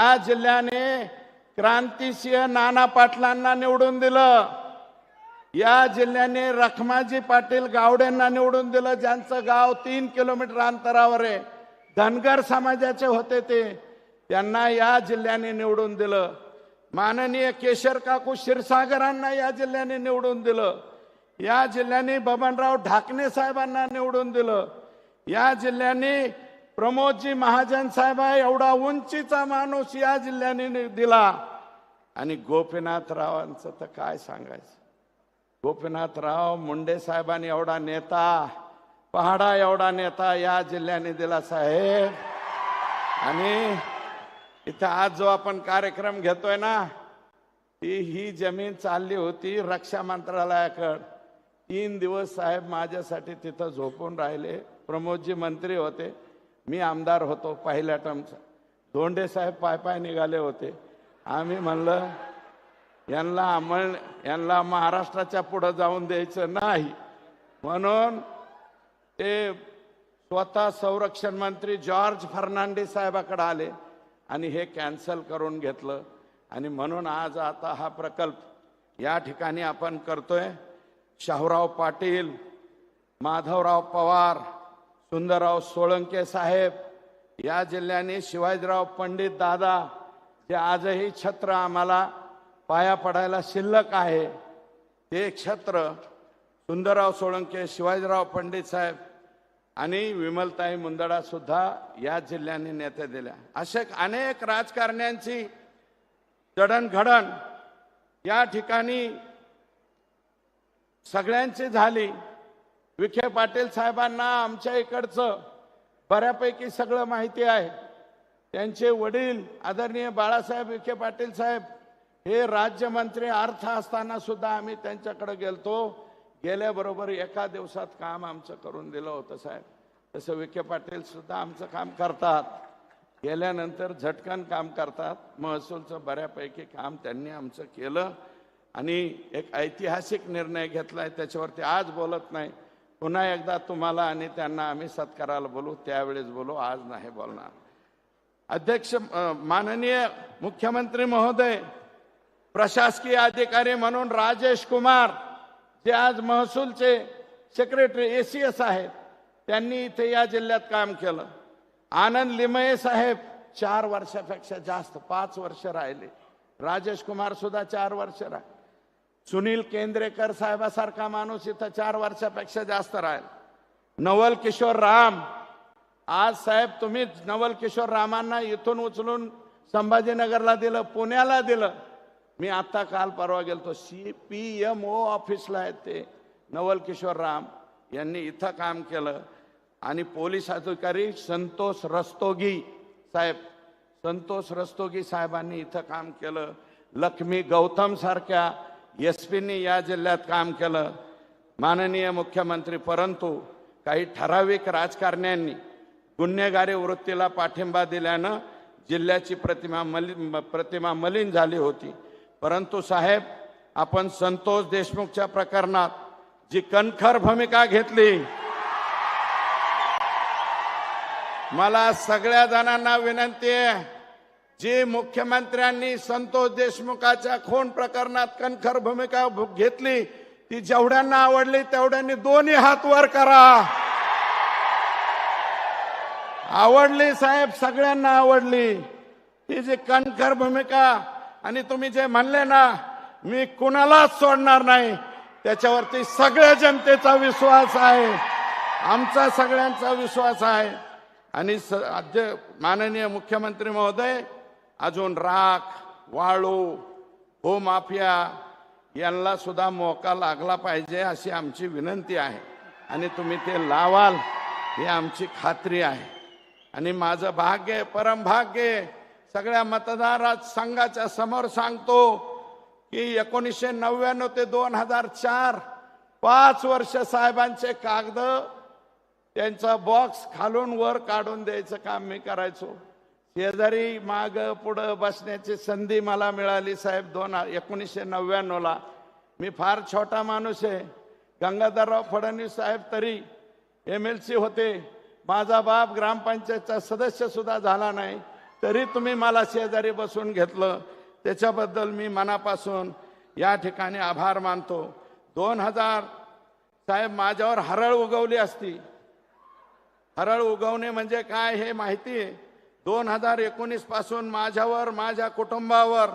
या जिल्ह्याने क्रांतिसिंह नाना पाटलांना निवडून दिलं. या जिल्ह्याने रखमाजी पाटील गावडेंना निवडून दिलं ज्यांचं गाव तीन किलोमीटर अंतरावर आहे. धनगर समाजाचे होते ते. त्यांना या जिल्ह्याने निवडून दिलं. माननीय केशर काकू क्षीरसागरांना या जिल्ह्याने निवडून दिलं. या जिल्ह्याने बबनराव ढाकणे साहेबांना निवडून दिलं. या जिल्ह्याने प्रमोदजी महाजन साहेब एवढा उंचीचा माणूस या जिल्ह्याने दिला. आणि गोपीनाथरावांचं तर काय सांगायचं? गोपीनाथराव मुंडे साहेबांनी एवढा नेता पहाडा एवढा नेता या जिल्ह्याने दिला साहेब. आणि इथं आज जो आपण कार्यक्रम घेतोय ना ती ही जमीन चालली होती रक्षा मंत्रालयाकड. तीन दिवस साहेब माझ्यासाठी तिथं झोपून राहिले. प्रमोदजी मंत्री होते. मी आमदार होतो पहिल्या टर्मचा. धोंडे साहेब पाय पाय निघाले होते. आम्ही म्हणलं यांना आमळ यांना महाराष्ट्राच्या पुढं जाऊन द्यायचं नाही. म्हणून ते स्वतः संरक्षण मंत्री जॉर्ज फर्नांडिस साहेबाकडे आले आणि हे कॅन्सल करून घेतलं. आणि म्हणून आज आता हा प्रकल्प या ठिकाणी आपण करतोय. शाहूराव पाटील माधवराव पवार सुंदरराव सोळंके साहेब या जिल्ह्याने शिवाजीराव पंडित दादा जे आजही छत्र आम्हाला पाया पडायला शिल्लक आहे ते छत्र सुंदरराव सोळंके शिवाजीराव पंडित साहेब आणि विमलताई मुंदडा सुद्धा या जिल्ह्याने नेते दिल्या. असे अनेक राजकारण्यांची जडणघडण या ठिकाणी सगळ्यांची झाली. विखे पाटील साहेबांना आमच्या इकडचं बऱ्यापैकी सगळं माहिती आहे. त्यांचे वडील आदरणीय बाळासाहेब विखे पाटील साहेब हे राज्यमंत्री अर्थ असताना सुद्धा आम्ही त्यांच्याकडे गेलतो. गेल्याबरोबर एका दिवसात काम आमचं करून दिलं होतं साहेब. तसं विखे पाटील सुद्धा आमचं काम करतात. गेल्यानंतर झटकन काम करतात. महसूलचं बऱ्यापैकी काम त्यांनी आमचं केलं. आणि एक ऐतिहासिक निर्णय घेतला आहे त्याच्यावरती आज बोलत नाही. पुन्हा एकदा तुम्हाला आणि त्यांना आम्ही सत्काराला बोलू त्यावेळेस बोलू आज नाही बोलणार. अध्यक्ष माननीय मुख्यमंत्री महोदय प्रशासकीय अधिकारी म्हणून राजेश कुमार जे आज महसूलचे सेक्रेटरी एसीएस आहेत त्यांनी इथे या जिल्ह्यात काम केलं. आनंद लिमये साहेब चार वर्षापेक्षा जास्त पाच वर्ष राहिले. राजेश कुमार सुद्धा चार वर्ष राहिले. सुनील केंद्रेकर साहेबासारखा माणूस इथं चार वर्षापेक्षा जास्त राहील. नवल किशोर राम. आज साहेब तुम्ही नवल किशोर रामांना इथून उचलून संभाजीनगरला दिलं पुण्याला दिलं. मी आता काल परवा गेलतो. सी पी एम ओ ऑफिसला आहेत ते नवल किशोर राम. यांनी इथं काम केलं. आणि पोलीस अधिकारी संतोष रस्तोगी साहेब संतोष रस्तोगी साहेबांनी इथं काम केलं. लक्ष्मी गौतम सारख्या एस पींनी या जिल्ह्यात काम केलं. माननीय मुख्यमंत्री परंतु काही ठराविक राजकारण्यांनी गुन्हेगारी वृत्तीला पाठिंबा दिल्यानं जिल्ह्याची प्रतिमा मलिन प्रतिमा मलिन झाली होती. परंतु साहेब आपण संतोष देशमुखच्या प्रकरणात जी कणखर भूमिका घेतली मला सगळ्या जणांना विनंती आहे जी मुख्यमंत्र्यांनी संतोष देशमुखाच्या खून प्रकरणात कणखर भूमिका घेतली ती जेवढ्यांना आवडली तेवढ्यांनी दोन्ही हात वर करा. आवडली साहेब सगळ्यांना आवडली. ही जी कणखर भूमिका आणि तुम्ही जे म्हणले ना मी कुणालाच सोडणार नाही त्याच्यावरती सगळ्या जनतेचा विश्वास आहे. आमचा सगळ्यांचा विश्वास आहे. आणि स माननीय मुख्यमंत्री महोदय अजून राख वाळू होमाफिया यांना सुद्धा मोका लागला पाहिजे अशी आमची विनंती आहे. आणि तुम्ही ते लावाल ही आमची खात्री आहे. आणि माझं भाग्य परमभाग्य परम भाग्य सगळ्या मतदार संघाच्या समोर सांगतो की एकोणीसशे नव्याण्णव ते दोन हजार चार पाच वर्ष साहेबांचे कागद त्यांचा बॉक्स खालून वर काढून द्यायचं काम मी करायचो. शेजारी माग पुढं बसण्याची संधी मला मिळाली साहेब दोन एकोणीसशे नव्याण्णवला. मी फार छोटा माणूस आहे. गंगाधरराव फडणवीस साहेब तरी एम एल सी होते. माझा बाप ग्रामपंचायतचा सदस्य सुद्धा झाला नाही. तरी तुम्ही मला शेजारी बसून घेतलं. त्याच्याबद्दल मी मनापासून या ठिकाणी आभार मानतो. दोन हजार साहेब माझ्यावर हरळ उगवली असती. हरळ उगवणे म्हणजे काय हे माहिती आहे? दोन हजार एकोणीसपासून माझ्यावर माझ्या कुटुंबावर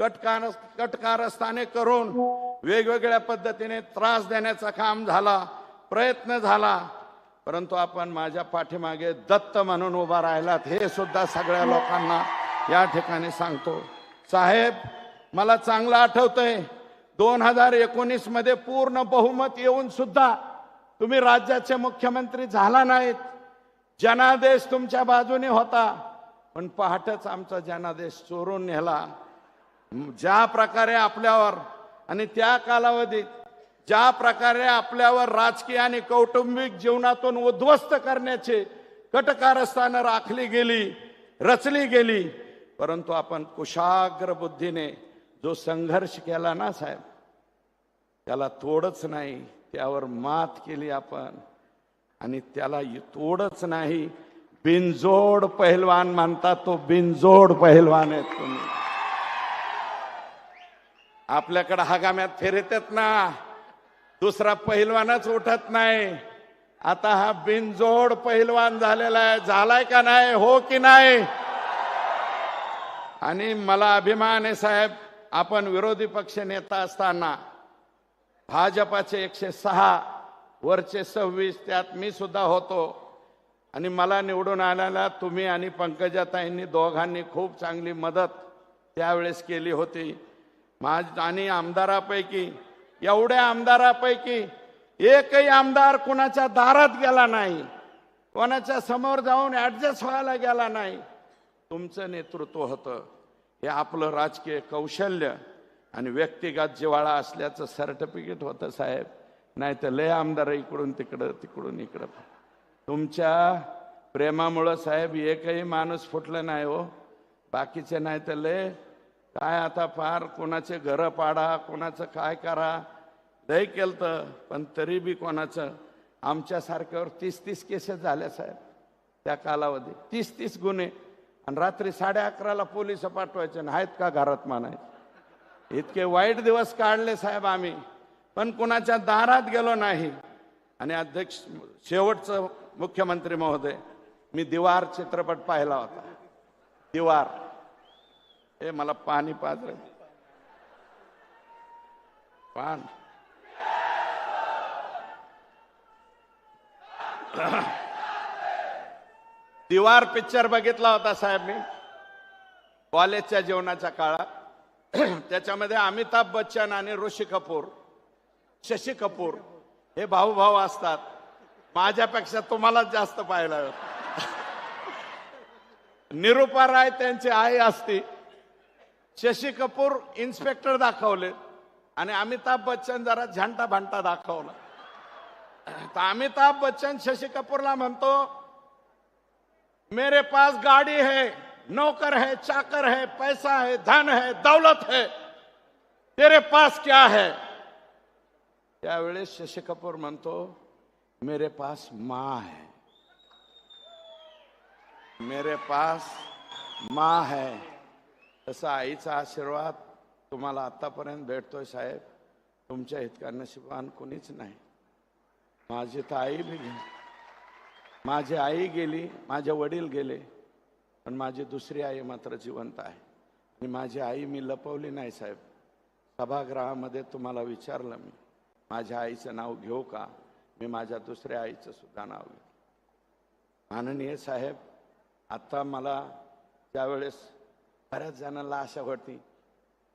कटकार कटकारस्थाने करून वेगवेगळ्या पद्धतीने त्रास देण्याचा काम झाला प्रयत्न झाला. परंतु आपण माझ्या पाठीमागे दत्त म्हणून उभा राहिलात हे सुद्धा सगळ्या लोकांना या ठिकाणी सांगतो. साहेब मला चांगलं आठवतंय दोन हजार एकोणीसमध्ये पूर्ण बहुमत येऊन सुद्धा तुम्ही राज्याचे मुख्यमंत्री झाला नाहीत. जनादेश तुमच्या बाजूने होता पण पहाटच आमचा जनादेश चोरून नेला. ज्या प्रकारे आपल्यावर आणि त्या कालावधीत ज्या प्रकारे आपल्यावर राजकीय आणि कौटुंबिक जीवनातून उद्ध्वस्त करण्याचे कटकारस्थानं राखली गेली रचली गेली परंतु आपण कुशाग्र बुद्धीने जो संघर्ष केला ना साहेब त्याला तोडच नाही त्यावर मात केली आपण. आणि त्याला तोडच नाही. बिनजोड पहिलवान मानता तो बिनजोड पहिलवान आहेत तुम्ही. आपल्याकडे हगाम्यात फिरतात ना. दुसरा पहिलवानच उठत नाही. आता हा बिनजोड पहिलवान झालेला आहे. झालाय का नाही? हो की नाही? आणि मला अभिमान आहे साहेब आपण विरोधी पक्ष नेता असताना भाजपाचे एकशे सहा वरचे सव्वीस त्यात मी सुद्धा होतो. आणि मला निवडून आल्याला तुम्ही आणि पंकजाताईंनी दोघांनी खूप चांगली मदत त्यावेळेस केली होती. माझ आणि आमदारापैकी एवढ्या आमदारापैकी एकही आमदार कुणाच्या दारात गेला नाही. कोणाच्या समोर जाऊन ऍडजस्ट व्हायला गेला नाही. तुमचं नेतृत्व होतं. हे आपलं राजकीय कौशल्य आणि व्यक्तिगत जिव्हाळा असल्याचं सर्टिफिकेट होतं साहेब. नाही तर लय आमदार इकडून तिकडं तिकडून इकडं. तुमच्या प्रेमामुळं साहेब एकही माणूस फुटलं नाही हो. बाकीचे नाही तर लय काय आता फार कोणाचे घरं पाडा कोणाचं काय करा. लय केलं तर पण तरी बी कोणाचं. आमच्यासारख्यावर तीस तीस केसेस झाल्या साहेब त्या कालावधी तीस तीस गुन्हे. आणि रात्री साडे अकराला पोलीस पाठवायचे आणि आहेत का घरात मानायचे इतके वाईट दिवस काढले साहेब आम्ही. पण कुणाच्या दारात गेलो नाही. आणि अध्यक्ष शेवटचं मुख्यमंत्री महोदय मी दिवार चित्रपट पाहिला होता. दिवार. हे मला पाणी पाजर पान. दिवार पिक्चर बघितला होता साहेब मी. कॉलेजच्या जीवनाच्या काळात. त्याच्यामध्ये अमिताभ बच्चन आणि ऋषी कपूर. शशी कपूर हे भाऊ भाऊ असतात. माझ्यापेक्षा तुम्हालाच जास्त पाहायला निरुपा राय त्यांची आई असती. शशी कपूर इन्स्पेक्टर दाखवले. आणि अमिताभ बच्चन जरा झंटा भांटा दाखवला. तर अमिताभ बच्चन शशी कपूरला म्हणतो मेरे पास गाड़ी है नौकर है चाकर है पैसा है धन है दौलत है. तेरे पास क्या है? त्यावेळेस शशी कपूर म्हणतो मेरे पास माँ है. मेरे पास माँ है. तसा आईचा आशीर्वाद तुम्हाला आतापर्यंत भेटतोय साहेब. तुमच्या इतका नशिबान कोणीच नाही. माझी तर आई बी गेली. माझी आई गेली माझे वडील गेले पण माझी दुसरी आई मात्र जिवंत आहे. आणि माझी आई मी लपवली नाही साहेब. सभागृहामध्ये तुम्हाला विचारलं मी. माझ्या आईचं नाव घेऊ का? मी माझ्या दुसऱ्या आईचं सुद्धा नाव घेऊ माननीय साहेब आत्ता मला त्यावेळेस बऱ्याच जणांना आशा वाटते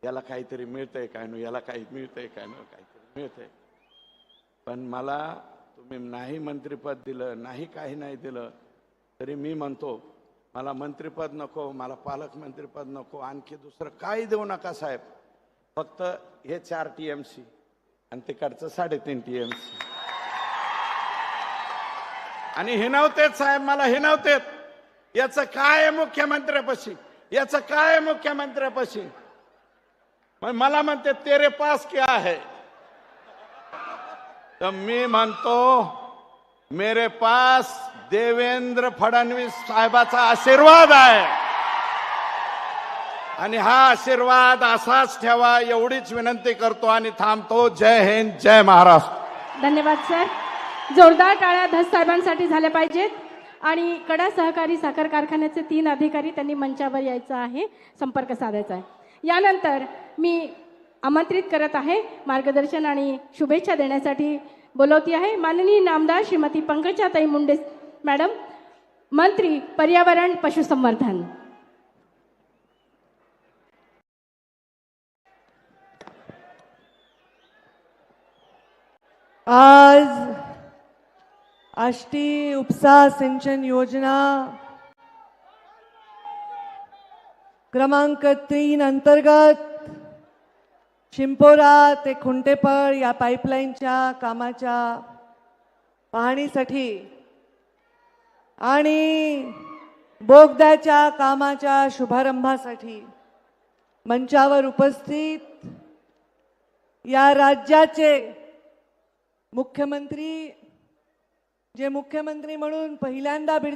याला काहीतरी मिळतंय काय नो याला काही मिळतंय काय नो काहीतरी मिळतंय. पण मला तुम्ही नाही मंत्रिपद दिलं नाही काही नाही दिलं तरी मी म्हणतो मला मंत्रिपद नको मला पालकमंत्रीपद नको आणखी दुसरं काही देऊ नका साहेब. फक्त हे चार टी एम सी आणि तिकडचं साडेतीन टी एम आणि हिनवतेच साहेब मला हिनवतेत याचं काय मुख्यमंत्र्यापाशी? याचं काय मुख्यमंत्र्यापाशी? मग मला म्हणते तेरे पास क्या है? तर मी म्हणतो मेरे पास देवेंद्र फडणवीस साहेबाचा आशीर्वाद आहे. आणि हा आशीर्वाद असाच ठेवा एवढीच विनंती करतो आणि थांबतो. जय हिंद जय महाराष्ट्र. धन्यवाद सर. जोरदार टाळ्या धस साहेबांसाठी झाल्या पाहिजेत. आणि कडा सहकारी साखर कारखान्याचे तीन अधिकारी त्यांनी मंचावर यायचं आहे संपर्क साधायचा आहे. यानंतर मी आमंत्रित करत आहे मार्गदर्शन आणि शुभेच्छा देण्यासाठी बोलवती आहे. माननीय नामदार श्रीमती पंकजाताई मुंडे मॅडम मंत्री पर्यावरण पशुसंवर्धन. आज आष्टी उपसा सिंचन योजना क्रमांक तीन अंतर्गत शिंपोरा ते खुंटेपळ या पाईपलाईनच्या कामाच्या पाहणीसाठी आणि बोगद्याच्या कामाच्या शुभारंभासाठी मंचावर उपस्थित या राज्याचे मुख्यमंत्री जे मुख्यमंत्री म्हणून पहिल्यांदा बीड